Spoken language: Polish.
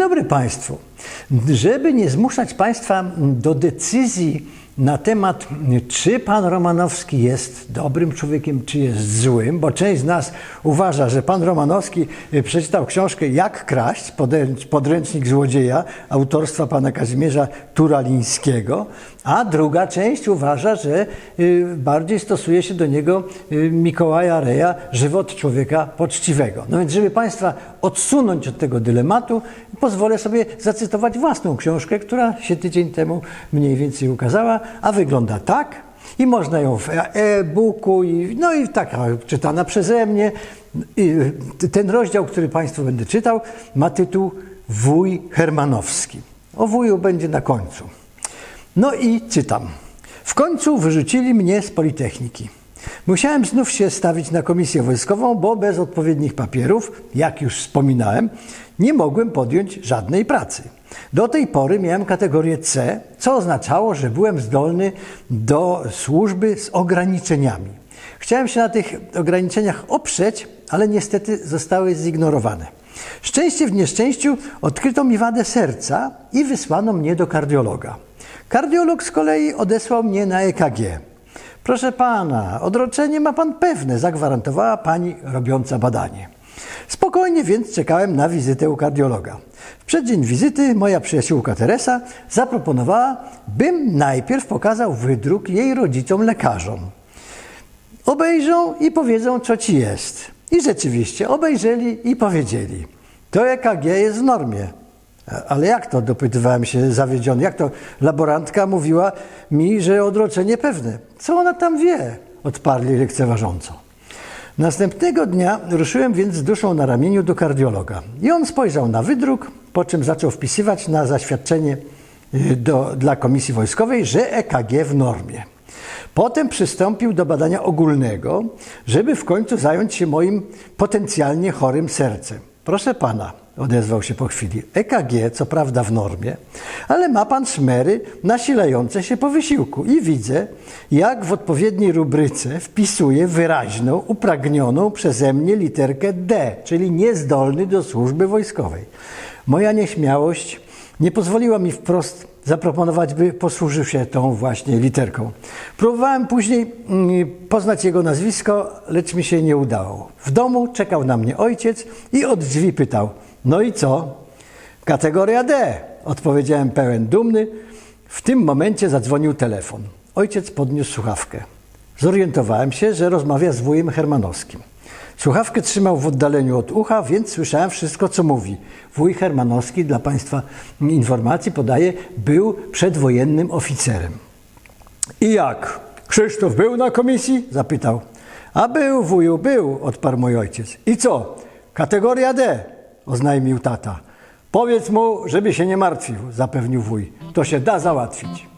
dobry Państwu. Żeby nie zmuszać Państwa do decyzji na temat, czy pan Romanowski jest dobrym człowiekiem, czy jest złym, bo część z nas uważa, że pan Romanowski y, przeczytał książkę Jak kraść, podręcz- podręcznik złodzieja autorstwa pana Kazimierza Turalińskiego, a druga część uważa, że y, bardziej stosuje się do niego y, Mikołaja Reja, żywot człowieka poczciwego. No więc, żeby Państwa odsunąć od tego dylematu, pozwolę sobie zacytować własną książkę, która się tydzień temu mniej więcej ukazała, a wygląda tak. I można ją w e-booku, i, no i taka czytana przeze mnie. I ten rozdział, który Państwu będę czytał, ma tytuł Wuj Hermanowski. O wuju będzie na końcu. No i czytam. W końcu wyrzucili mnie z Politechniki. Musiałem znów się stawić na komisję wojskową, bo bez odpowiednich papierów, jak już wspominałem, nie mogłem podjąć żadnej pracy. Do tej pory miałem kategorię C, co oznaczało, że byłem zdolny do służby z ograniczeniami. Chciałem się na tych ograniczeniach oprzeć, ale niestety zostały zignorowane. Szczęście w nieszczęściu odkryto mi wadę serca i wysłano mnie do kardiologa. Kardiolog z kolei odesłał mnie na EKG. Proszę pana, odroczenie ma pan pewne, zagwarantowała pani robiąca badanie. Spokojnie więc czekałem na wizytę u kardiologa. W przeddzień wizyty moja przyjaciółka Teresa zaproponowała, bym najpierw pokazał wydruk jej rodzicom lekarzom. Obejrzą i powiedzą, co ci jest. I rzeczywiście obejrzeli i powiedzieli. To EKG jest w normie. Ale jak to? Dopytywałem się zawiedziony. Jak to? Laborantka mówiła mi, że odroczenie pewne. Co ona tam wie? Odparli lekceważąco. Następnego dnia ruszyłem więc z duszą na ramieniu do kardiologa. I on spojrzał na wydruk, po czym zaczął wpisywać na zaświadczenie y, do, dla komisji wojskowej, że EKG w normie. Potem przystąpił do badania ogólnego, żeby w końcu zająć się moim potencjalnie chorym sercem. Proszę pana, odezwał się po chwili. EKG, co prawda w normie, ale ma pan szmery nasilające się po wysiłku i widzę, jak w odpowiedniej rubryce wpisuje wyraźną, upragnioną przeze mnie literkę D, czyli niezdolny do służby wojskowej. Moja nieśmiałość nie pozwoliła mi wprost zaproponować, by posłużył się tą właśnie literką. Próbowałem później mm, poznać jego nazwisko, lecz mi się nie udało. W domu czekał na mnie ojciec i od drzwi pytał: No i co? Kategoria D, odpowiedziałem pełen dumny. W tym momencie zadzwonił telefon. Ojciec podniósł słuchawkę. Zorientowałem się, że rozmawia z wujem Hermanowskim. Słuchawkę trzymał w oddaleniu od ucha, więc słyszałem wszystko, co mówi. Wuj Hermanowski, dla Państwa informacji podaje, był przedwojennym oficerem. I jak? Krzysztof był na komisji? Zapytał. A był, wuju, był, odparł mój ojciec. I co? Kategoria D, oznajmił tata. Powiedz mu, żeby się nie martwił, zapewnił wuj. To się da załatwić.